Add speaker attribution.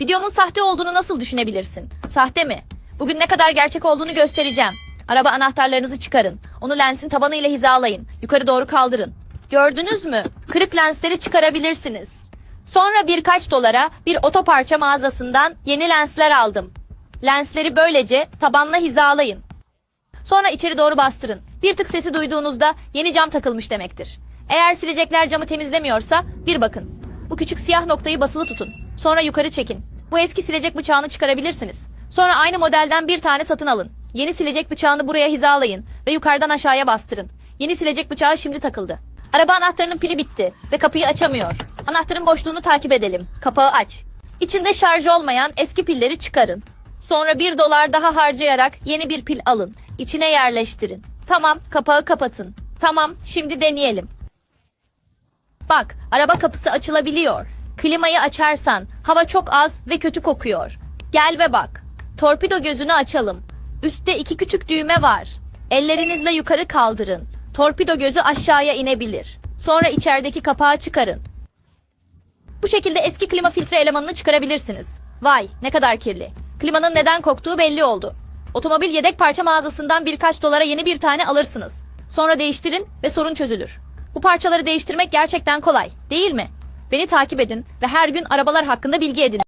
Speaker 1: Videomun sahte olduğunu nasıl düşünebilirsin? Sahte mi? Bugün ne kadar gerçek olduğunu göstereceğim. Araba anahtarlarınızı çıkarın. Onu lensin tabanıyla hizalayın. Yukarı doğru kaldırın. Gördünüz mü? Kırık lensleri çıkarabilirsiniz. Sonra birkaç dolara bir otoparça mağazasından yeni lensler aldım. Lensleri böylece tabanla hizalayın. Sonra içeri doğru bastırın. Bir tık sesi duyduğunuzda yeni cam takılmış demektir. Eğer silecekler camı temizlemiyorsa bir bakın. Bu küçük siyah noktayı basılı tutun. Sonra yukarı çekin. Bu eski silecek bıçağını çıkarabilirsiniz. Sonra aynı modelden bir tane satın alın. Yeni silecek bıçağını buraya hizalayın ve yukarıdan aşağıya bastırın. Yeni silecek bıçağı şimdi takıldı. Araba anahtarının pili bitti ve kapıyı açamıyor. Anahtarın boşluğunu takip edelim. Kapağı aç. İçinde şarj olmayan eski pilleri çıkarın. Sonra bir dolar daha harcayarak yeni bir pil alın. İçine yerleştirin. Tamam, kapağı kapatın. Tamam, şimdi deneyelim. Bak, araba kapısı açılabiliyor. Klimayı açarsan hava çok az ve kötü kokuyor. Gel ve bak. Torpido gözünü açalım. Üstte iki küçük düğme var. Ellerinizle yukarı kaldırın. Torpido gözü aşağıya inebilir. Sonra içerideki kapağı çıkarın. Bu şekilde eski klima filtre elemanını çıkarabilirsiniz. Vay ne kadar kirli. Klimanın neden koktuğu belli oldu. Otomobil yedek parça mağazasından birkaç dolara yeni bir tane alırsınız. Sonra değiştirin ve sorun çözülür. Bu parçaları değiştirmek gerçekten kolay, değil mi? Beni takip edin ve her gün arabalar hakkında bilgi edin.